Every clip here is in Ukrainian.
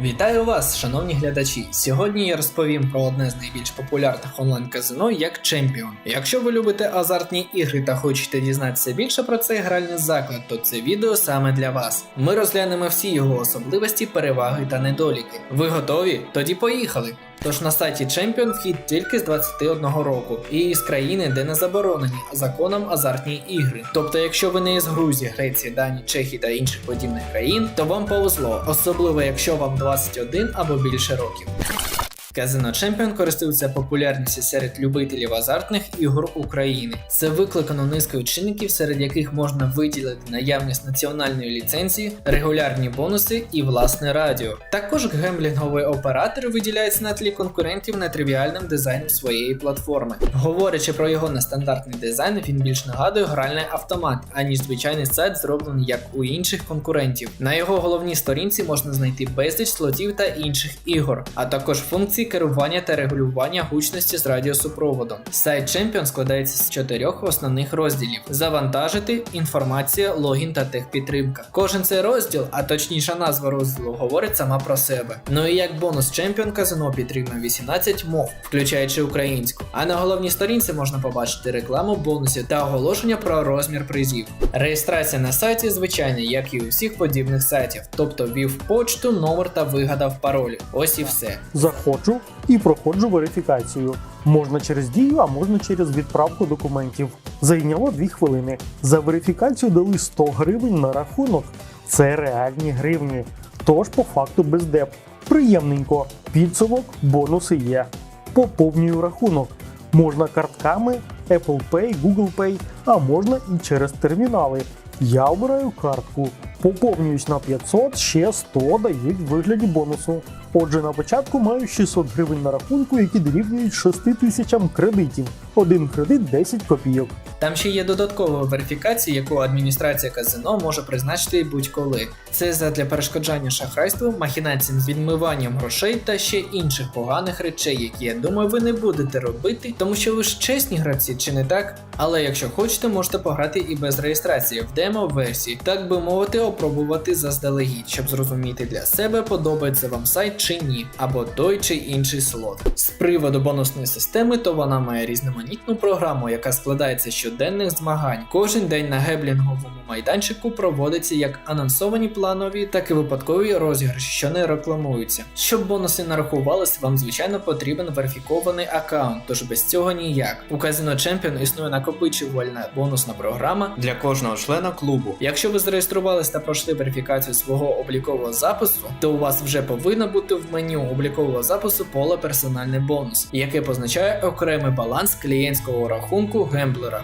Вітаю вас, шановні глядачі! Сьогодні я розповім про одне з найбільш популярних онлайн-казино як Чемпіон. Якщо ви любите азартні ігри та хочете дізнатися більше про цей гральний заклад, то це відео саме для вас. Ми розглянемо всі його особливості, переваги та недоліки. Ви готові? Тоді поїхали! Тож на сайті Champion вхід тільки з 21 року і з країни, де не заборонені законом азартні ігри. Тобто, якщо ви не із Грузії, Греції, Данії, Чехії та інших подібних країн, то вам повезло, особливо якщо вам 21 або більше років. Казино Champion користується популярністю серед любителів азартних ігор України. Це викликано низкою чинників, серед яких можна виділити наявність національної ліцензії, регулярні бонуси і власне радіо. Також гемблінговий оператор виділяється на тлі конкурентів нетривіальним дизайном своєї платформи. Говорячи про його нестандартний дизайн, він більш нагадує гральний автомат, аніж звичайний сайт, зроблений як у інших конкурентів. На його головній сторінці можна знайти безліч слотів та інших ігор, а також функції керування та регулювання гучності з радіосупроводом. Сайт Champion складається з чотирьох основних розділів: завантажити, інформація, логін та техпідтримка. Кожен цей розділ, а точніша назва розділу, говорить сама про себе. Ну і як бонус Champion казино підтримує 18 мов, включаючи українську. А на головній сторінці можна побачити рекламу бонусів та оголошення про розмір призів. Реєстрація на сайті звичайна, як і у всіх подібних сайтів, тобто ввів почту, номер та вигадав пароль. Ось і все. Заходжу і проходжу верифікацію. Можна через дію, а можна через відправку документів. Зайняло 2 хвилини. За верифікацію дали 100 гривень на рахунок. Це реальні гривні. Тож по факту без деп. Приємненько. Підсумок, бонуси є. Поповнюю рахунок. Можна картками, Apple Pay, Google Pay, а можна і через термінали. Я обираю картку. Поповнююсь на 500, ще 100 дають в вигляді бонусу. Отже, на початку маю 600 гривень на рахунку, які дорівнюють 6 тисячам кредитів. Один кредит 10 копійок. Там ще є додаткова верифікація, яку адміністрація казино може призначити будь-коли. Це задля перешкоджання шахрайству, махінаціям з відмиванням грошей та ще інших поганих речей, які я думаю, ви не будете робити, тому що ви ж чесні гравці, чи не так? Але якщо хочете, можете пограти і без реєстрації в демо-версії, так би мовити, опробувати заздалегідь, щоб зрозуміти для себе, подобається вам сайт чи ні, або той чи інший слот. З приводу бонусної системи, то вона має різноманітну програму, яка складається з щоденних змагань. Кожен день на геблінговому майданчику проводиться як анонсовані планові, так і випадкові розіграші, що не рекламуються. Щоб бонуси нарахувалися, вам звичайно потрібен верифікований аккаунт, тож без цього ніяк. У казино Champion існує накопичувальна бонусна програма для кожного члена клубу. Якщо ви зареєструвались та пройшли верифікацію свого облікового запису, то у вас вже повинно бути в меню облікового запису поле персональний бонус, яке позначає окремий баланс клієнтського рахунку гемблера.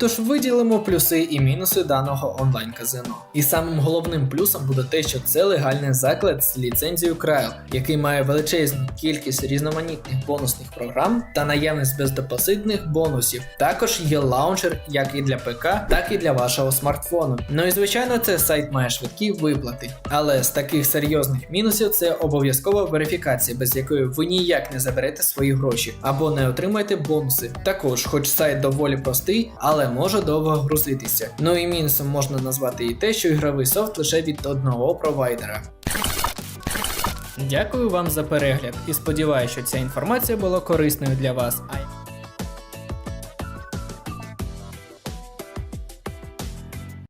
Тож виділимо плюси і мінуси даного онлайн-казино. І самим головним плюсом буде те, що це легальний заклад з ліцензією Крайл, який має величезну кількість різноманітних бонусних програм та наявність бездепозитних бонусів. Також є лаунчер як і для ПК, так і для вашого смартфону. Ну і звичайно, це сайт має швидкі виплати. Але з таких серйозних мінусів це обов'язкова верифікація, без якої ви ніяк не заберете свої гроші або не отримаєте бонуси. Також, хоч сайт доволі простий, але може довго грузитися. Ну і мінусом можна назвати і те, що ігровий софт лише від одного провайдера. Дякую вам за перегляд і сподіваюся, що ця інформація була корисною для вас.